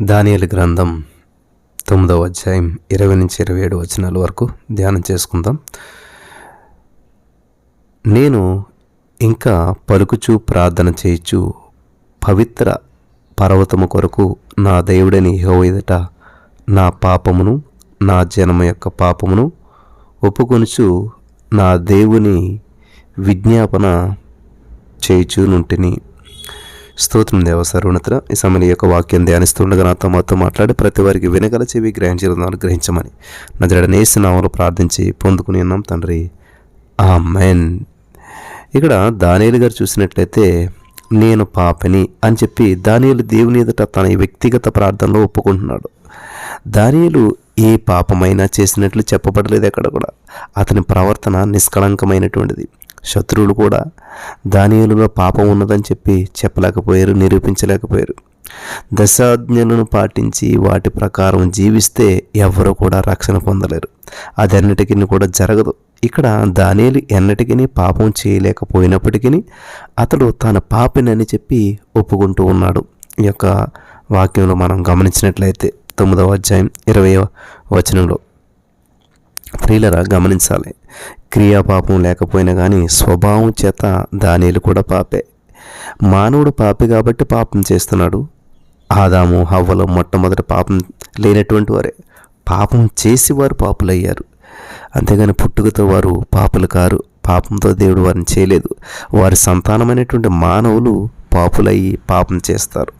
దానియలు గ్రంథం తొమ్మిదవ అధ్యాయం ఇరవై నుంచి ఇరవై ఏడు వచనాల వరకు ధ్యానం చేసుకుందాం. నేను ఇంకా పలుకుచూ ప్రార్థన చేయొచ్చు పవిత్ర పర్వతము కొరకు నా దేవుడని ఎదుట నా పాపమును నా జనమ యొక్క పాపమును ఒప్పుకొనుచు నా దేవుని విజ్ఞాపన చేయుచునుంటిని. స్తోత్రం దేవ సర్వనత్ర ఈ సమయంలో ఈ యొక్క వాక్యం ధ్యానిస్తుండగా నాతో మాతో మాట్లాడి ప్రతి వారికి వినగల చెవి గ్రహించడం గ్రహించమని నజరడ నేసినామలు ప్రార్థించి పొందుకుని ఉన్నాం తండ్రి. ఆ మెన్ ఇక్కడ దానియలు గారు చూసినట్లయితే నేను పాపని అని చెప్పి దానియలు దేవుని ఎదుట తన వ్యక్తిగత ప్రార్థనలో ఒప్పుకుంటున్నాడు. దానియలు ఏ పాపమైనా చేసినట్లు చెప్పబడలేదు ఎక్కడ కూడా. అతని ప్రవర్తన నిష్కళంకమైనటువంటిది. శత్రువులు కూడా దానియులలో పాపం ఉన్నదని చెప్పి చెప్పలేకపోయారు నిరూపించలేకపోయారు. దశాజ్ఞలను పాటించి వాటి ప్రకారం జీవిస్తే ఎవరు కూడా రక్షణ పొందలేరు. అదన్నిటికీ కూడా జరగదు. ఇక్కడ దానియలు ఎన్నటికీ పాపం చేయలేకపోయినప్పటికీ అతడు తన పాపినని చెప్పి ఒప్పుకుంటూ ఉన్నాడు. ఈ యొక్క వాక్యంలో మనం గమనించినట్లయితే తొమ్మిదవ అధ్యాయం ఇరవై వచనంలో ప్రియులరా గమనించాలి. క్రియాపాపం లేకపోయినా కానీ స్వభావం చేత దానిలు కూడా పాపే. మానవుడు పాపి కాబట్టి పాపం చేస్తున్నాడు. ఆదాము హవ్వలో మొట్టమొదటి పాపం లేనటువంటి వారే. పాపం చేసి వారు పాపులయ్యారు. అంతేగాని పుట్టుకతో వారు పాపులు కారు. పాపంతో దేవుడు వారిని చేయలేదు. వారి సంతానమైనటువంటి మానవులు పాపులయ్యి పాపం చేస్తారు.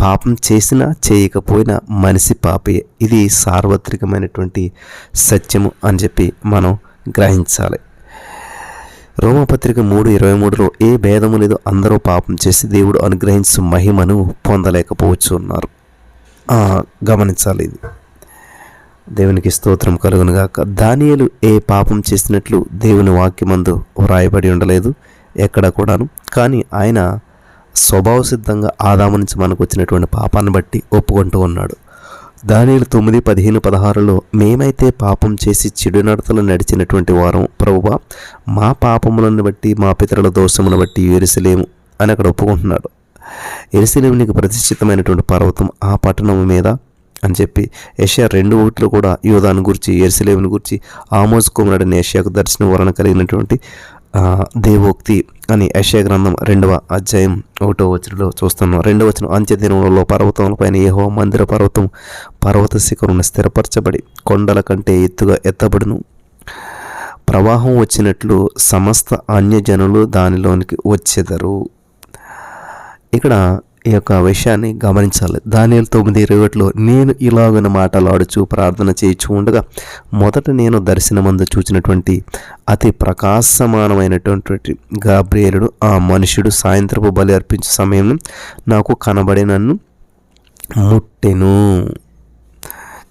పాపం చేసినా చేయకపోయినా మనిషి పాపే. ఇది సార్వత్రికమైనటువంటి సత్యము అని చెప్పి మనం గ్రహించాలి. రోమపత్రిక మూడు ఇరవై మూడులో ఏ భేదము లేదు అందరూ పాపం చేసి దేవుడు అనుగ్రహించు మహిమను పొందలేకపోవచ్చు ఉన్నారు గమనించాలి ఇది. దేవునికి స్తోత్రం కలుగునుగాక. దానియలు ఏ పాపం చేసినట్లు దేవుని వాక్యమందు వ్రాయబడి ఉండలేదు ఎక్కడ కూడాను. కానీ ఆయన స్వభావ సిద్ధంగా ఆదాము నుంచి మనకు వచ్చినటువంటి పాపాన్ని బట్టి ఒప్పుకుంటూ ఉన్నాడు. దానిలు తొమ్మిది పదిహేను పదహారులో మేమైతే పాపం చేసి చెడు నడతలు నడిచినటువంటి వారం. ప్రభువా మా పాపములను బట్టి మా పితరుల దోషమును బట్టి ఎరుసలేము అని అక్కడ ఒప్పుకుంటున్నాడు. ఎరుసలేము నీకు ప్రతిష్ఠితమైనటువంటి పర్వతం ఆ పట్టణం మీద అని చెప్పి ఏషియా రెండు ఒకటిలో కూడా యోధాను గురించి ఎరుసలేముని గురించి ఆమోజ్ కుమారుడని ఏషియాకు దర్శన వలన కలిగినటువంటి దేవోక్తి అని యెషయా గ్రంథం రెండవ అధ్యాయం ఒకటో వచనంలో చూస్తున్నాం. రెండవ వచనం అంత్య దినములలో పర్వతములపైన ఏహో మందిర పర్వతం పర్వత శిఖరం స్థిరపరచబడి కొండల కంటే ఎత్తుగా ఎత్తబడును. ప్రవాహం వచ్చినట్లు సమస్త అన్యజనులు దానిలోనికి వచ్చేదరు. ఇక్కడ ఈ యొక్క విషయాన్ని గమనించాలి. దానిలో తొమ్మిది ఇరవై ఒకటిలో నేను ఇలాగన మాటలాడుచు ప్రార్థన చేయించు ఉండగా మొదట నేను దర్శనమందు చూచినటువంటి అతి ప్రకాశమానమైనటువంటి గాబ్రియేలుడు ఆ మనుషుడు సాయంత్రపు బలి అర్పించే సమయం నాకు కనబడి నన్ను ముట్టెను.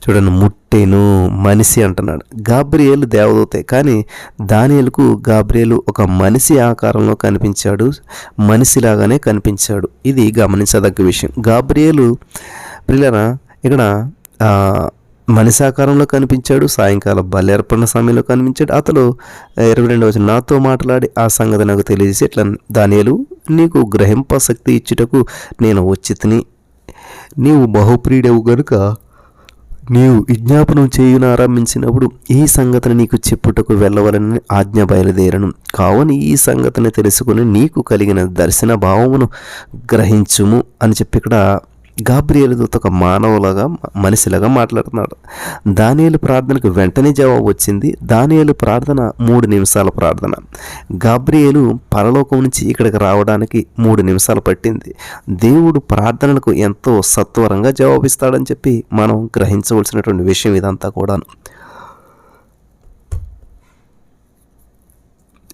చూడండి నేను మనిషి అంటున్నాడు. గాబ్రియేలు దేవదూతే. కానీ దానియలకు గాబ్రియేలు ఒక మనిషి ఆకారంలో కనిపించాడు మనిషిలాగానే కనిపించాడు. ఇది గమనించదగ్గ విషయం. గాబ్రియేలు ప్రియులరా ఇక్కడ మనిషి ఆకారంలో కనిపించాడు సాయంకాలం బలర్పణ సమయంలో కనిపించాడు. అతడు ఇరవై రెండవ వచనం, నాతో మాట్లాడి ఆ సంగతి నాకు తెలియజేసి ఇట్లా దానియలు నీకు గ్రహింప శక్తి ఇచ్చుటకు నేను వచ్చి నీవు బహుప్రియుడవు గనుక నీవు విజ్ఞాపనం చేయున ఆరంభించినప్పుడు ఈ సంగతిని నీకు చెప్పుటకు వెళ్ళవలని ఆజ్ఞ బయలుదేరను. కావున ఈ సంగతిని తెలుసుకుని నీకు కలిగిన దర్శన భావమును గ్రహించుము అని చెప్పి ఇక్కడ గాబ్రియల్ దూత ఒక మానవులాగా మనిషిలాగా మాట్లాడుతున్నాడు. దానియలు ప్రార్థనకు వెంటనే జవాబు వచ్చింది. దానియలు ప్రార్థన మూడు నిమిషాల ప్రార్థన. గాబ్రియేలు పరలోకం నుంచి ఇక్కడికి రావడానికి మూడు నిమిషాలు పట్టింది. దేవుడు ప్రార్థనలకు ఎంతో సత్వరంగా జవాబిస్తాడని చెప్పి మనం గ్రహించవలసినటువంటి విషయం ఇదంతా కూడాను.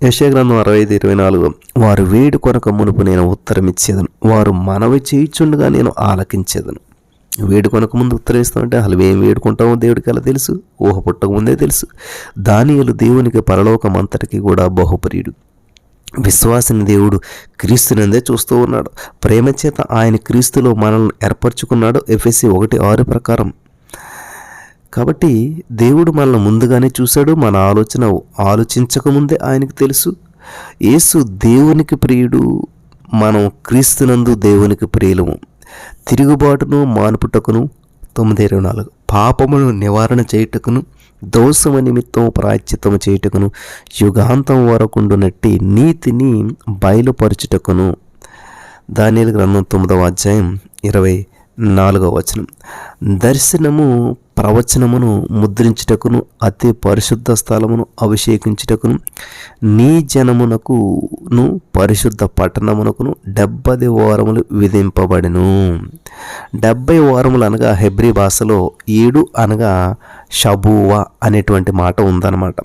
యశగ్రంథం అరవై ఐదు ఇరవై నాలుగు. వారు వేడి కొనక మునుపు నేను ఉత్తరం ఇచ్చేదను వారు మనవి చేయిచుండగా నేను ఆలకించేదను. వేడి కొనక ముందు ఉత్తరం ఇస్తామంటే అసలు ఏం వేడుకుంటామో దేవుడికి అలా తెలుసు? ఊహ పుట్టక ముందే తెలుసు. దానియలు దేవునికి పరలోకం అంతటికి కూడా బహుప్రియుడు. విశ్వాసిని దేవుడు క్రీస్తునందే చూస్తూ ఉన్నాడు. ప్రేమ చేత ఆయన క్రీస్తులో మనల్ని ఏర్పరచుకున్నాడు. ఎఫ్ఎస్సి ఒకటి ఆరు ప్రకారం. కాబట్టి దేవుడు మనల్ని ముందుగానే చూశాడు మన ఆలోచన ఆలోచించకముందే ఆయనకు తెలుసు. యేసు దేవునికి ప్రియుడు మనం క్రీస్తునందు దేవునికి ప్రియులము. తిరుగుబాటును మానుపుటకును తొమ్మిది ఇరవై నాలుగు. పాపమును నివారణ చేయుటకును దోషమ నిమిత్తం ప్రాయశ్చిత్తము చేయుటకును యుగాంతం వరకుండునట్టి నీతిని బయలుపరచుటకును. దానిల గ్రంథం తొమ్మిదవ అధ్యాయం ఇరవై నాలుగవ వచనం. దర్శనము ప్రవచనమును ముద్రించుటకును అతి పరిశుద్ధ స్థలమును అభిషేకించుటకును నీ జనమునకును పరిశుద్ధ పట్టణమునకును డెబ్బది వారములు విధింపబడిను. డెబ్బై వారములు అనగా హెబ్రి భాషలో ఏడు అనగా షబువా అనేటువంటి మాట ఉందన్నమాట.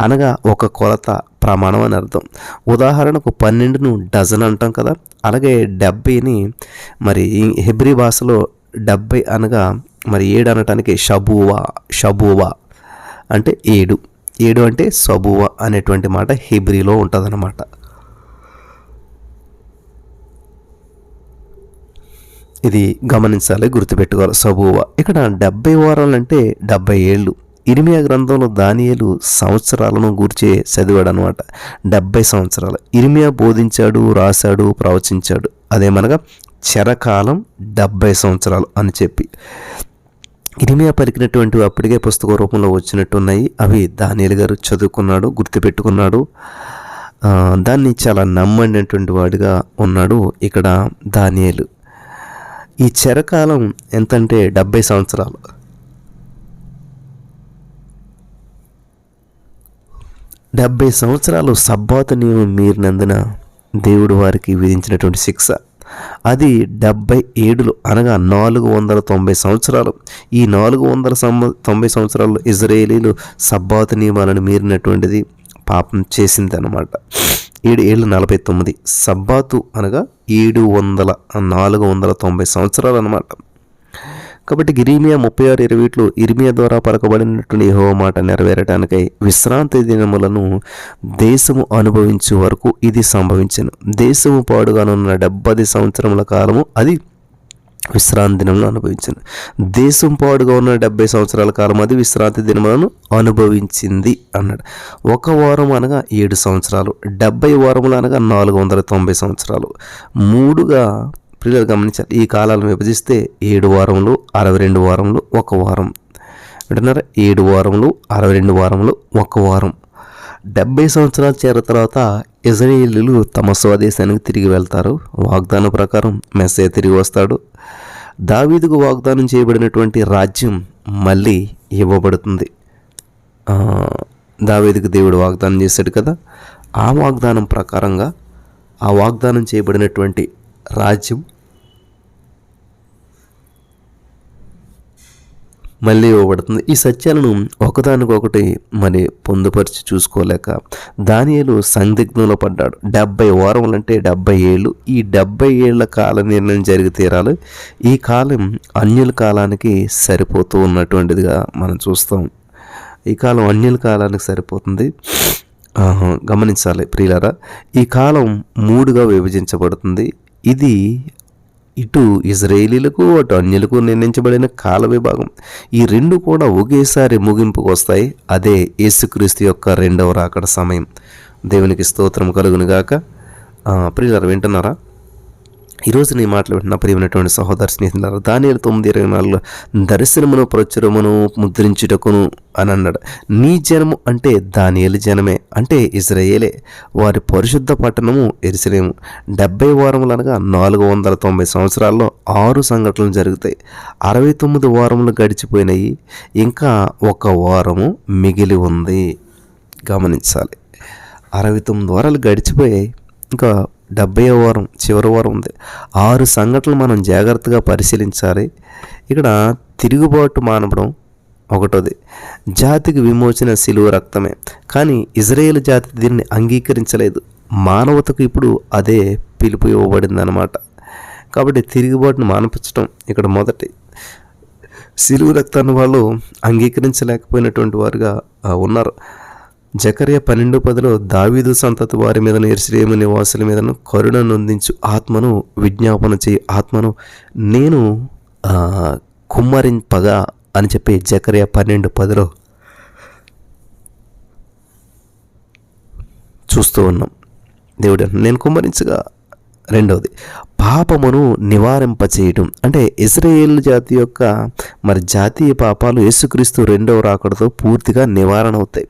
అనగా ఒక కొలత ప్రమాణం అని అర్థం. ఉదాహరణకు పన్నెండును డజన్ అంటాం కదా అలాగే డెబ్బైని మరి హెబ్రి భాషలో డెబ్బై అనగా మరి ఏడు అనటానికి షబువా షబువా అంటే ఏడు. ఏడు అంటే సబువా అనేటువంటి మాట హెబ్రిలో ఉంటుందన్నమాట. ఇది గమనించాలి గుర్తుపెట్టుకోవాలి. సబువా ఇక్కడ డెబ్బై వారాలు అంటే డెబ్బై ఏళ్ళు. ఇరిమియా గ్రంథంలో దానియలు సంవత్సరాలను గూర్చే చదివాడు అనమాట డెబ్బై సంవత్సరాలు. ఇరిమియా బోధించాడు రాశాడు ప్రవచించాడు. అదేమనగా చెరకాలం డెబ్బై సంవత్సరాలు అని చెప్పి. ఇరిమియా పలికినటువంటి అప్పటికే పుస్తక రూపంలో వచ్చినట్టున్నాయి. అవి దానియలు గారు చదువుకున్నాడు గుర్తుపెట్టుకున్నాడు. దాన్ని చాలా నమ్మడినటువంటి వాడిగా ఉన్నాడు ఇక్కడ దానియలు. ఈ చెరకాలం ఎంతంటే డెబ్బై సంవత్సరాలు. డెబ్బై సంవత్సరాలు సబ్బాతు నియమం మీరినందున దేవుడు వారికి విధించినటువంటి శిక్ష. అది డెబ్బై ఏడులు అనగా నాలుగు వందల తొంభై సంవత్సరాలు. ఈ నాలుగు వందల తొంభై సంవత్సరాలు ఇజ్రాయేలీలు సబ్బాతు నియమాలను మీరినటువంటిది పాపం చేసింది అనమాట ఏడు ఏళ్ళు నలభై తొమ్మిది. సబ్బాతు అనగా ఏడు వందల నాలుగు వందల తొంభై సంవత్సరాలు అనమాట కాబట్టి గిరిమియా ముప్పై ఆరు ఇరవైట్లో ఇరిమియా ద్వారా పలకబడినటువంటి యహో మాట నెరవేరటానికై విశ్రాంతి దినములను దేశము అనుభవించే వరకు ఇది సంభవించను. దేశము పాడుగానున్న డెబ్బది సంవత్సరముల కాలము అది విశ్రాంతి దినములను అనుభవించను. దేశం పాడుగా ఉన్న డెబ్బై సంవత్సరాల కాలం అది విశ్రాంతి దినములను అనుభవించింది అన్నాడు. ఒక వారం అనగా ఏడు సంవత్సరాలు డెబ్బై వారములు అనగా నాలుగు వందల తొంభై సంవత్సరాలు. మూడుగా ప్రియులు గమనించాలి ఈ కాలాలను విభజిస్తే ఏడు వారములు అరవై రెండు వారములు ఒక వారం. వింటున్నారా? ఏడు వారములు అరవై రెండు వారములు ఒక వారం. డెబ్బై సంవత్సరాలు చేరిన తర్వాత ఇజ్రాయేలీలు తమ స్వదేశానికి తిరిగి వెళ్తారు. వాగ్దానం ప్రకారం మెస్సే తిరిగి వస్తాడు. దావీదుకు వాగ్దానం చేయబడినటువంటి రాజ్యం మళ్ళీ ఇవ్వబడుతుంది. ఆ, దావీదుకు దేవుడు వాగ్దానం చేశాడు కదా. ఆ వాగ్దానం ప్రకారంగా ఆ వాగ్దానం చేయబడినటువంటి రాజ్యం మళ్ళీ ఇవ్వబడుతుంది. ఈ సత్యాలను ఒకదానికొకటి మరి పొందుపరిచి చూసుకోలేక దానియలు సందిగ్ధంలో పడ్డాడు. డెబ్బై వారములు అంటే డెబ్బై ఏళ్ళు. ఈ డెబ్బై ఏళ్ళ కాల నిర్ణయం జరిగి తీరాలి. ఈ కాలం అన్యుల కాలానికి సరిపోతూ ఉన్నటువంటిదిగా మనం చూస్తాం. ఈ కాలం అన్యుల కాలానికి సరిపోతుంది. గమనించాలి ప్రియులారా. ఈ కాలం మూడుగా విభజించబడుతుంది. ఇది ఇటు ఇజ్రాయేలీలకు అటు అన్యులకు నిర్ణయించబడిన కాల విభాగం. ఈ రెండు కూడా ఒకేసారి ముగింపుకు వస్తాయి. అదే యేసుక్రీస్తు యొక్క రెండవ రాకడ సమయం. దేవునికి స్తోత్రం కలుగునుగాక. ప్రియులారు వింటున్నారా? ఈరోజు నీ మాటలు వింటున్న ప్రియమైనటువంటి సహోదర స్నేహితులారా దానిలో తొమ్మిది ఇరవై నాలుగులో దర్శనమును ప్రచురమును ముద్రించుటకును అని అన్నాడు. నీ జనము అంటే దానియలు జనమే అంటే ఇజ్రాయేలే. వారి పరిశుద్ధ పట్టణము ఎరిసలేము. డెబ్బై వారములు అనగా నాలుగు వందల తొంభై సంవత్సరాల్లో ఆరు సంఘటనలు జరుగుతాయి. అరవై తొమ్మిది వారములు గడిచిపోయినాయి. ఇంకా ఒక వారము మిగిలి ఉంది. గమనించాలి. అరవై తొమ్మిది వారాలు గడిచిపోయాయి. ఇంకా డెబ్బై వారం చివరి వారం ఉంది. ఆరు సంఘటనలు మనం జాగ్రత్తగా పరిశీలించాలి. ఇక్కడ తిరుగుబాటు మానవడం ఒకటోది. జాతికి విమోచన శిలువ రక్తమే. కానీ ఇజ్రాయేల్ జాతి దీన్ని అంగీకరించలేదు. మానవతకు ఇప్పుడు అదే పిలుపు ఇవ్వబడింది అనమాట కాబట్టి తిరుగుబాటును మానపించడం ఇక్కడ మొదటి. సిలువు రక్తాన్ని వాళ్ళు అంగీకరించలేకపోయినటువంటి వారుగా ఉన్నారు. జకర్య పన్నెండు పదిలో దావీదు సంతతి వారి మీదను ఎరుసలేము నివాసుల మీదను కరుణ నొందించు ఆత్మను విజ్ఞాపన చేయి. ఆత్మను నేను కుమ్మరింపగా అని చెప్పి జకర్య పన్నెండు పదిలో చూస్తూ ఉన్నాం. దేవుడు నేను కుమ్మరించగా రెండవది పాపమును నివారింప చేయడం అంటే ఇజ్రాయేల్ జాతి యొక్క మరి జాతీయ పాపాలు యేసుక్రీస్తు రెండవ రాకడతో పూర్తిగా నివారణ అవుతాయి.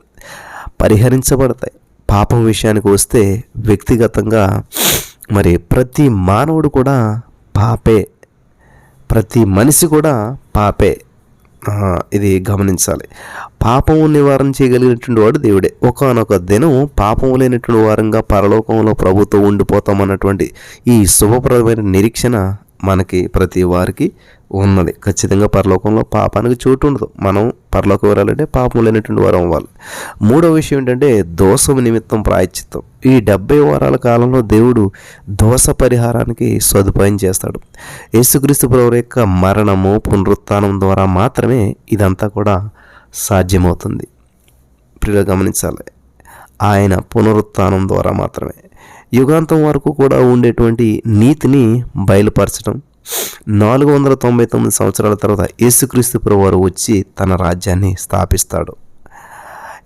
పరిహరించబడతాయి. పాపం విషయానికి వస్తే వ్యక్తిగతంగా మరి ప్రతి మానవుడు కూడా పాపే. ప్రతి మనిషి కూడా పాపే. ఇది గమనించాలి. పాపము నివారణ చేయగలిగినటువంటి వాడు దేవుడే. ఒకనొక దినం పాపము లేనటువంటి వారంగా పరలోకంలో ప్రభుత్వం ఉండిపోతామన్నటువంటి ఈ శుభప్రదమైన నిరీక్షణ మనకి ప్రతి వారికి ఉన్నది. ఖచ్చితంగా పరలోకంలో పాపానికి చోటు ఉండదు. మనం పరలోకం వెళ్ళాలంటే పాపం లేనటువంటి వారం అవ్వాలి. మూడో విషయం ఏంటంటే దోషం నిమిత్తం ప్రాయశ్చిత్తం. ఈ డెబ్బై వారాల కాలంలో దేవుడు దోష పరిహారానికి సదుపాయం చేస్తాడు. యేసుక్రీస్తు ప్రభు యొక్క మరణము పునరుత్నం ద్వారా మాత్రమే ఇదంతా కూడా సాధ్యమవుతుంది. ప్రియులు గమనించాలి. ఆయన పునరుత్నం ద్వారా మాత్రమే. యుగాంతం వరకు కూడా ఉండేటువంటి నీతిని బయలుపరచడం. నాలుగు వందల తొంభై తొమ్మిది సంవత్సరాల తర్వాత యేసుక్రీస్తు ప్రభువారు వచ్చి తన రాజ్యాన్ని స్థాపిస్తాడు.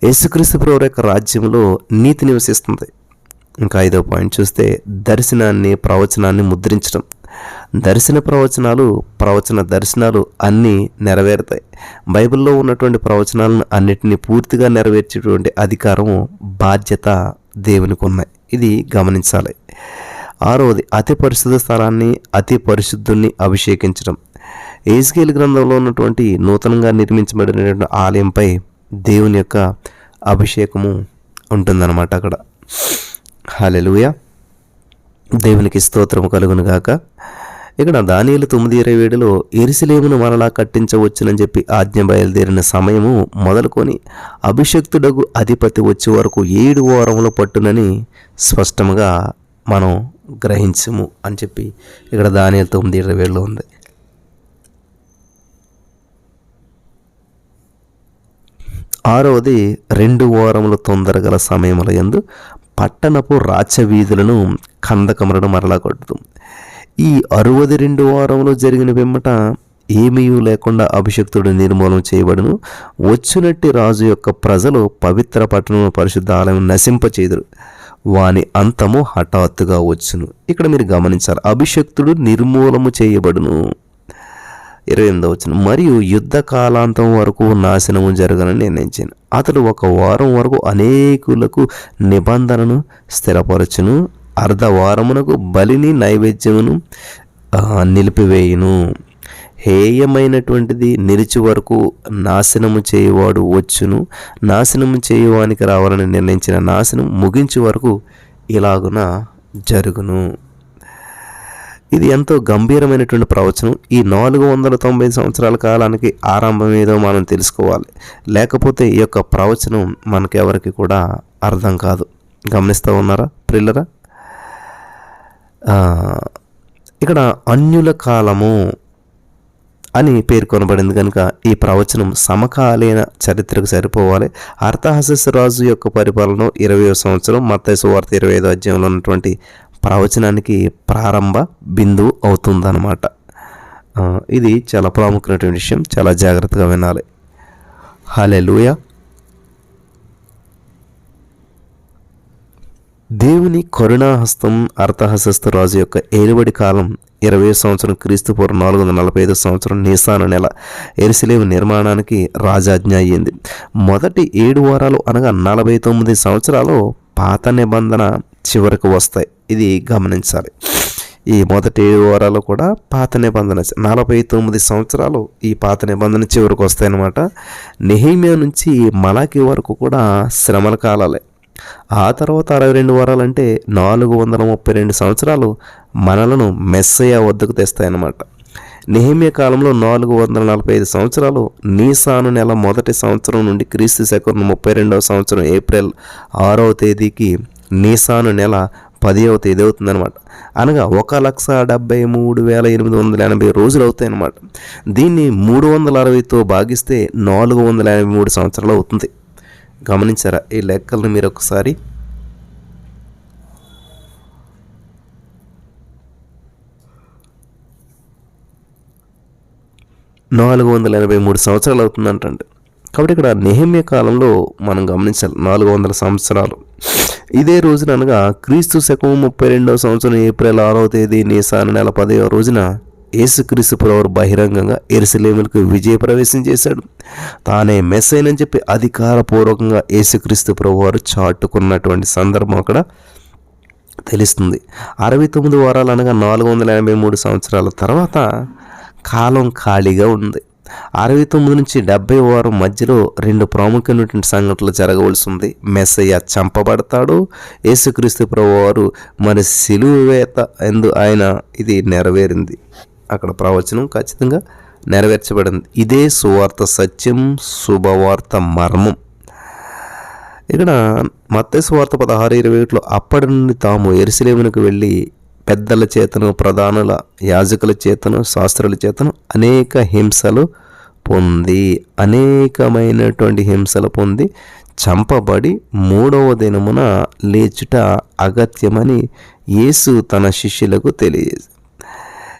యేసుక్రీస్తు ప్రభు యొక్క రాజ్యంలో నీతి నివసిస్తుంది. ఇంకా ఐదో పాయింట్ చూస్తే దర్శనాన్ని ప్రవచనాన్ని ముద్రించడం. దర్శన ప్రవచనాలు ప్రవచన దర్శనాలు అన్నీ నెరవేరుతాయి. బైబిల్లో ఉన్నటువంటి ప్రవచనాలను అన్నిటినీ పూర్తిగా నెరవేర్చేటువంటి అధికారం బాధ్యత దేవునికి ఉన్నాయి ఇది గమనించాలి. ఆరవది అతి పరిశుద్ధ స్థలాన్ని అతి పరిశుద్ధుణ్ణి అభిషేకించడం. ఏజ్కేల్ గ్రంథంలో ఉన్నటువంటి నూతనంగా నిర్మించబడినటువంటి ఆలయంపై దేవుని యొక్క అభిషేకము ఉంటుందన్నమాట అక్కడ. హలెలుయ దేవునికి స్తోత్రము కలుగును గాక ఇక్కడ దానియలు తొమ్మిది ఇరవై ఏడులో ఎరిసిలేమును మరలా కట్టించవచ్చునని చెప్పి ఆజ్ఞ బయలుదేరిన సమయము మొదలుకొని అభిషక్తుడగు అధిపతి వచ్చే వరకు ఏడు వారములు పట్టునని స్పష్టంగా మనం గ్రహించము అని చెప్పి ఇక్కడ దానియలు తొమ్మిది ఇరవై ఏడులో ఉంది. ఆరవది రెండు వారముల తొందరగల సమయముల యందు పట్టణపు రాచవీధులను కందకమరడం మరలా కొట్టుదు ఈ అరవది రెండు వారంలో జరిగిన వెమ్మట ఏమీ లేకుండా అభిషక్తుడు నిర్మూలన చేయబడును. వచ్చినట్టి రాజు యొక్క ప్రజలు పవిత్ర పట్టణం పరిశుద్ధ ఆలయం నశింపచేదురు. వాని అంతము హఠాత్తుగా వచ్చును. ఇక్కడ మీరు గమనించాలి అభిషక్తుడు నిర్మూలము చేయబడును. ఇరవై ఎనిమిదో వచ్చిన మరియు యుద్ధ కాలాంతం వరకు నాశనము జరగనని నిర్ణయించాను. అతడు ఒక వారం వరకు అనేకులకు నిబంధనను స్థిరపరచును. అర్ధవారమునకు బలిని నైవేద్యమును నిలిపివేయును. హేయమైనటువంటిది నిలిచి వరకు నాశనము చేయువాడు వచ్చును. నాశనము చేయవానికి రావాలని నిర్ణయించిన నాశనం ముగించే వరకు ఇలాగున జరుగును. ఇది ఎంతో గంభీరమైనటువంటి ప్రవచనం. ఈ నాలుగు వందల తొంభై సంవత్సరాల కాలానికి ఆరంభం ఏదో మనం తెలుసుకోవాలి. లేకపోతే ఈ యొక్క ప్రవచనం మనకెవరికి కూడా అర్థం కాదు. గమనిస్తూ ఉన్నారా ప్రిల్లరా? ఇక్కడ అన్యుల కాలము అని పేర్కొనబడింది కనుక ఈ ప్రవచనం సమకాలీన చరిత్రకు సరిపోవాలి. అర్థహసస్ రాజు యొక్క పరిపాలన ఇరవై సంవత్సరం మత్తయి వార్త ఇరవై ఐదు అధ్యాయంలో ఉన్నటువంటి ప్రవచనానికి ప్రారంభ బిందువు అవుతుందన్నమాట. ఇది చాలా ప్రాముఖ్యమైనటువంటి విషయం. చాలా జాగ్రత్తగా వినాలి. హలే దేవుని కరుణాహస్తం అర్థహస్త రాజు యొక్క ఏలుబడి కాలం ఇరవై సంవత్సరం క్రీస్తుపూర్వం నాలుగు వందల నలభై ఐదు సంవత్సరం నిసాను నెల ఎరుసలేము నిర్మాణానికి రాజాజ్ఞ అయ్యింది. మొదటి ఏడు వారాలు అనగా నలభై తొమ్మిది సంవత్సరాలు పాత నిబంధన చివరికి వస్తాయి. ఇది గమనించాలి. ఈ మొదటి ఏడు వారాలు కూడా పాత నిబంధన నలభై తొమ్మిది సంవత్సరాలు ఈ పాత నిబంధన చివరికి వస్తాయన్నమాట. నెహిమియా నుంచి మలాకి వరకు కూడా శ్రమల కాలాలే. ఆ తర్వాత అరవై రెండు వారాలంటే నాలుగు వందల ముప్పై రెండు సంవత్సరాలు మనలను మెస్సయ వద్దకు తెస్తాయన్నమాట. నిహిమ్య కాలంలో నాలుగు వందల నలభై ఐదు సంవత్సరాలు నీసాను నెల మొదటి సంవత్సరం నుండి క్రీస్తు శకం ముప్పై రెండవ సంవత్సరం ఏప్రిల్ ఆరవ తేదీకి నీసాను నెల పదివ తేదీ అవుతుందన్నమాట. అనగా ఒక లక్ష డెబ్బై మూడు వేల ఎనిమిది వందల ఎనభై రోజులు అవుతాయన్నమాట. దీన్ని మూడు వందల అరవైతో భాగిస్తే నాలుగు వందల ఎనభై మూడు సంవత్సరాలు అవుతుంది. గమనించారా? ఈ లెక్కలను మీరు ఒకసారి నాలుగు వందల ఎనభై మూడు సంవత్సరాలు అవుతుందంటండి. కాబట్టి ఇక్కడ నెహమ్య కాలంలో మనం గమనించాలి నాలుగు వందల సంవత్సరాలు. ఇదే రోజున అనగా క్రీస్తు శకం ముప్పై రెండవ సంవత్సరం ఏప్రిల్ ఆరవ తేదీ నిసాన నెల పదవ రోజున యేసుక్రీస్తు ప్రభువారు బహిరంగంగా ఎరుసలేములకు విజయ ప్రవేశం చేశాడు. తానే మెస్సైనని అని చెప్పి అధికారపూర్వకంగా యేసుక్రీస్తు ప్రభువారు చాటుకున్నటువంటి సందర్భం అక్కడ తెలుస్తుంది. అరవై తొమ్మిది వారాలు అనగా నాలుగు వందల ఎనభై మూడు సంవత్సరాల తర్వాత కాలం ఖాళీగా ఉంది. అరవై తొమ్మిది నుంచి డెబ్బై వారం మధ్యలో రెండు ప్రాముఖ్యమైనటువంటి సంఘటనలు జరగవలసి ఉంది. మెస్సయ్య చంపబడతాడు. యేసుక్రీస్తు ప్రభువారు మరి సిలువేత ఎందు ఆయన ఇది నెరవేరింది. అక్కడ ప్రవచనం ఖచ్చితంగా నెరవేర్చబడింది. ఇదే సువార్త సత్యం శుభవార్త మర్మం. ఇక్కడ మత్తే సువార్త పదహారు ఇరవై ఒకటిలో అప్పటి నుండి తాము ఎరుసలేమునకు వెళ్ళి పెద్దల చేతను ప్రధానుల యాజకుల చేతను శాస్త్రుల చేతను అనేక హింసలు పొంది అనేకమైనటువంటి హింసలు పొంది చంపబడి మూడవ దినమున లేచుట అగత్యమని యేసు తన శిష్యులకు తెలియజేసి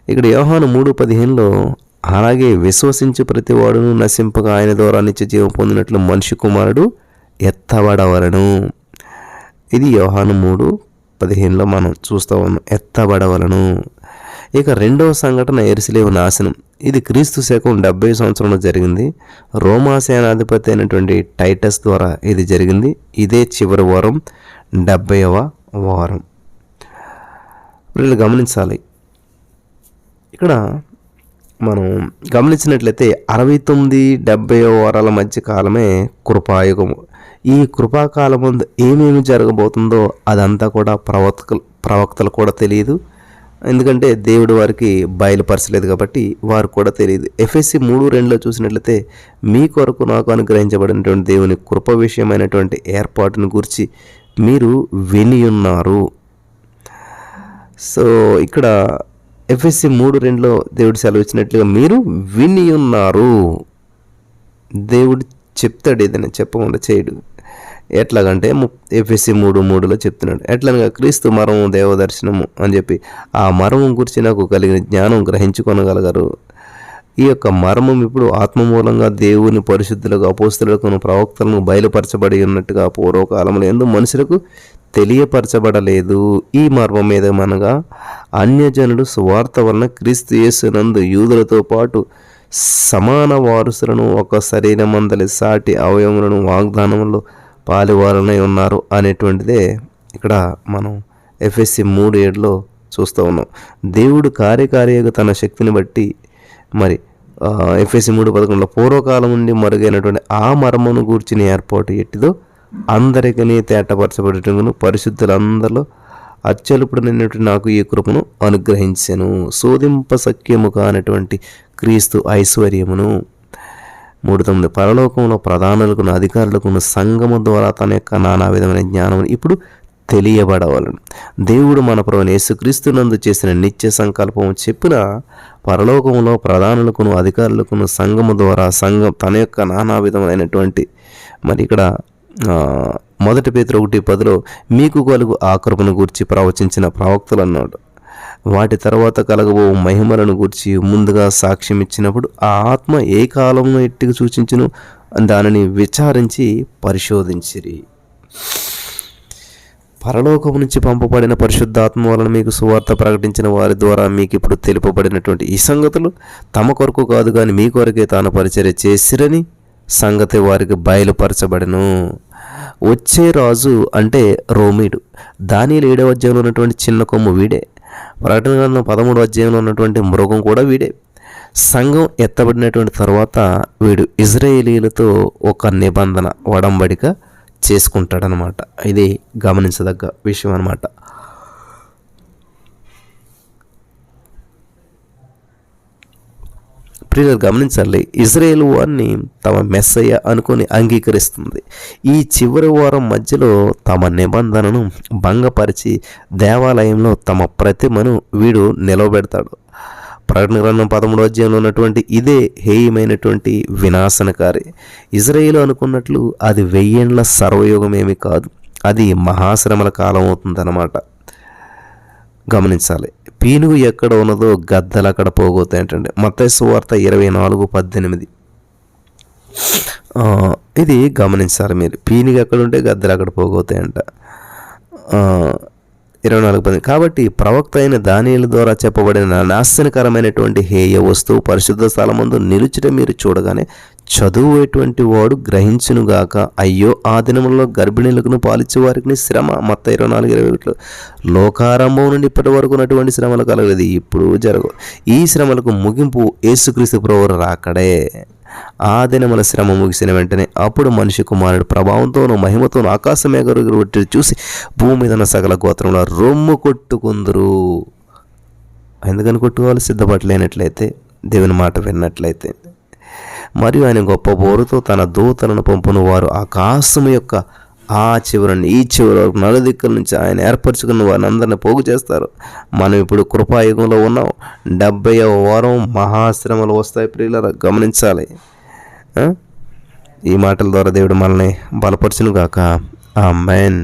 ఇక్కడ యోహాను మూడు పదిహేనులో అలాగే విశ్వసించి ప్రతివాడును నశింపగా ఆయన ద్వారా నిత్య జీవం పొందినట్లు మనిషి కుమారుడు ఎత్తబడవలను. ఇది యోహాను మూడు పదిహేనులో మనం చూస్తూ ఉన్నాం ఎత్తబడవలను. ఇక రెండవ సంఘటన ఎరుసలేవు నాశనం. ఇది క్రీస్తు శకం డెబ్బై సంవత్సరంలో జరిగింది. రోమా సేనాధిపతి అయినటువంటి టైటస్ ద్వారా ఇది జరిగింది. ఇదే చివరి వారం డెబ్బైవ వారం. వీళ్ళు గమనించాలి ఇక్కడ మనం గమనించినట్లయితే అరవై తొమ్మిది డెబ్బై వారాల మధ్య కాలమే కృపాయుగము. ఈ కృపాకాలం ముందు ఏమేమి జరగబోతుందో అదంతా కూడా ప్రవక్తలు ప్రవక్తలు కూడా తెలియదు. ఎందుకంటే దేవుడు వారికి బయలుపరచలేదు కాబట్టి వారు కూడా తెలియదు. ఎఫ్ఎస్సి మూడు రెండులో చూసినట్లయితే మీ కొరకు నాకు అనుగ్రహించబడినటువంటి దేవుని కృప విషయమైనటువంటి ఏర్పాటును గురించి మీరు విని ఉన్నారు. సో ఇక్కడ ఎఫ్ఎస్సి మూడు రెండులో దేవుడు సెలవు ఇచ్చినట్లుగా మీరు విని ఉన్నారు. దేవుడు చెప్తాడు ఏదైనా చెప్పకుండా చేయడు. ఎట్లాగంటే ఎఫ్ఎస్సి మూడు మూడులో చెప్తున్నాడు. ఎట్లనగా క్రీస్తు మరము దేవదర్శనము అని చెప్పి ఆ మరము గురించి నాకు కలిగిన జ్ఞానం గ్రహించుకొనగలగరు. ఈ యొక్క మర్మం ఇప్పుడు ఆత్మ మూలంగా దేవుని పరిశుద్ధులకు అపోస్తులకు ప్రవక్తలను బయలుపరచబడి ఉన్నట్టుగా పూర్వకాలంలో ఎందు మనుషులకు తెలియపరచబడలేదు. ఈ మర్మం మీద మనగా అన్యజనుడు సువార్త వలన క్రీస్తు యేసునందు యూదులతో పాటు సమాన వారసులను ఒక శరీరమందలి సాటి అవయవములను వాగ్దానంలో పాలివారనై ఉన్నారు అనేటువంటిదే ఇక్కడ మనం ఎఫ్ఎస్సి మూడు ఏడులో చూస్తూ ఉన్నాం. దేవుడు కార్యకార్యకు తన శక్తిని బట్టి మరి ఎఫ్ఎస్సి మూడు పదకొండులో పూర్వకాలం నుండి మరుగైనటువంటి ఆ మర్మను గూర్చిన ఏర్పాటు ఎట్టిదో అందరికీ తేటపరచబడటమును పరిశుద్ధులందరిలో అత్యలుపుడు నాకు ఈ కృపను అనుగ్రహించాను. శోధింప సఖ్యము కానటువంటి క్రీస్తు ఐశ్వర్యమును. మూడు తొమ్మిది పరలోకంలో ప్రధానులకు అధికారులకు సంగము ద్వారా తన యొక్క నానా విధమైన జ్ఞానం ఇప్పుడు తెలియబడవలను. దేవుడు మన ప్రభుని యేసుక్రీస్తునందు చేసిన నిత్య సంకల్పం చెప్పిన పరలోకంలో ప్రధానులకును అధికారులకును సంఘము ద్వారా సంఘం తన యొక్క నానా విధమైనటువంటి మరి ఇక్కడ మొదటి పేతురు ఒకటి పదిలో మీకు కలుగు ఆకృపను గూర్చి ప్రవచించిన ప్రవక్తలు అన్నాడు. వాటి తర్వాత కలగబో మహిమలను గూర్చి ముందుగా సాక్ష్యం ఇచ్చినప్పుడు ఆ ఆత్మ ఏ కాలంలో ఎట్టికి సూచించును? దానిని విచారించి పరిశోధించిరి. పరలోకము నుంచి పంపబడిన పరిశుద్ధాత్మ వలన మీకు సువార్త ప్రకటించిన వారి ద్వారా మీకు ఇప్పుడు తెలుపబడినటువంటి ఈ సంగతులు తమ కొరకు కాదు కానీ మీ కొరకే తాను పరిచర్య చేసిరని సంగతి వారికి బయలుపరచబడను. వచ్చే రాజు అంటే రోమిడు. దాని ఏడవ అధ్యాయంలో ఉన్నటువంటి చిన్న కొమ్ము వీడే. ప్రకటన గ్రంథం పదమూడు అధ్యాయంలో ఉన్నటువంటి మృగం కూడా వీడే. సంఘం ఎత్తబడినటువంటి తర్వాత వీడు ఇజ్రాయేలీలతో ఒక నిబంధన వడంబడిక చేసుకుంటాడనమాట. ఇది గమనించదగ్గ విషయం అనమాట ప్రియులు గమనించాలి ఇజ్రాయేల్ వారిని తమ మెస్సయ్య అనుకొని అంగీకరిస్తుంది. ఈ చివరి వారం మధ్యలో తమ నిబంధనను భంగపరిచి దేవాలయంలో తమ ప్రతిమను వీడు నిలవబెడతాడు ప్రకటన గ్రంథం పదమూడు అధ్యాయంలో ఉన్నటువంటి ఇదే హేయమైనటువంటి వినాశనకారి. ఇజ్రాయేల్ అనుకున్నట్లు అది వెయ్యేండ్ల సర్వయోగం ఏమీ కాదు. అది మహాశ్రమల కాలం అవుతుందన్నమాట. గమనించాలి. పీనుగు ఎక్కడ ఉన్నదో గద్దలు అక్కడ పోగొతాయంటండి మత్తైసు వార్త ఇరవై నాలుగు పద్దెనిమిది. ఇది గమనించాలి మీరు. పీనుగు ఎక్కడ ఉంటే గద్దలు అక్కడ పోగొతాయంట ఇరవై నాలుగు పది కాబట్టి ప్రవక్త అయిన దానియుల ద్వారా చెప్పబడిన నాశనకరమైనటువంటి హేయ వస్తువు పరిశుద్ధ స్థలమందు నిలుచుట మీరు చూడగానే చదువుటువంటి వాడు గ్రహించునుగాక. అయ్యో ఆ దినములలో గర్భిణీలకును పాలిచ్చే వారికి శ్రమ. మొత్తం ఇరవై నాలుగు ఇరవై ఒకటిలో లోకారంభం నుండి ఇప్పటి వరకు ఉన్నటువంటి శ్రమలు కలగలేదు. ఇప్పుడు జరగవు. ఈ శ్రమలకు ముగింపు యేసుక్రీస్తు ప్రభువు రాకడే. ఆ దినముల శ్రమ ముగిసిన వెంటనే అప్పుడు మనిషి కుమారుడు ప్రభావంతోనూ మహిమతోనూ ఆకాశమేగరు చూసి భూమి మీద ఉన్న సకల గోత్రంలో రొమ్ము కొట్టుకుందరు. ఎందుకని కొట్టుకోవాలి? సిద్ధపడలేనట్లయితే దేవుని మాట విన్నట్లయితే. మరియు ఆయన గొప్ప బోరుతో తన దూతలను పంపును వారు ఆకాశము యొక్క ఆ చివరని ఈ చివరి వరకు నలుదిక్కుల నుంచి ఆయన ఏర్పరచుకున్న వారిని అందరిని పోగు చేస్తారు. మనం ఇప్పుడు కృపాయుగంలో ఉన్నాం. డెబ్బై వారం మహాశ్రమలు వస్తాయి ప్రియులరా గమనించాలి. ఈ మాటల ద్వారా దేవుడు మనల్ని బలపరచును గాక ఆ మెయిన్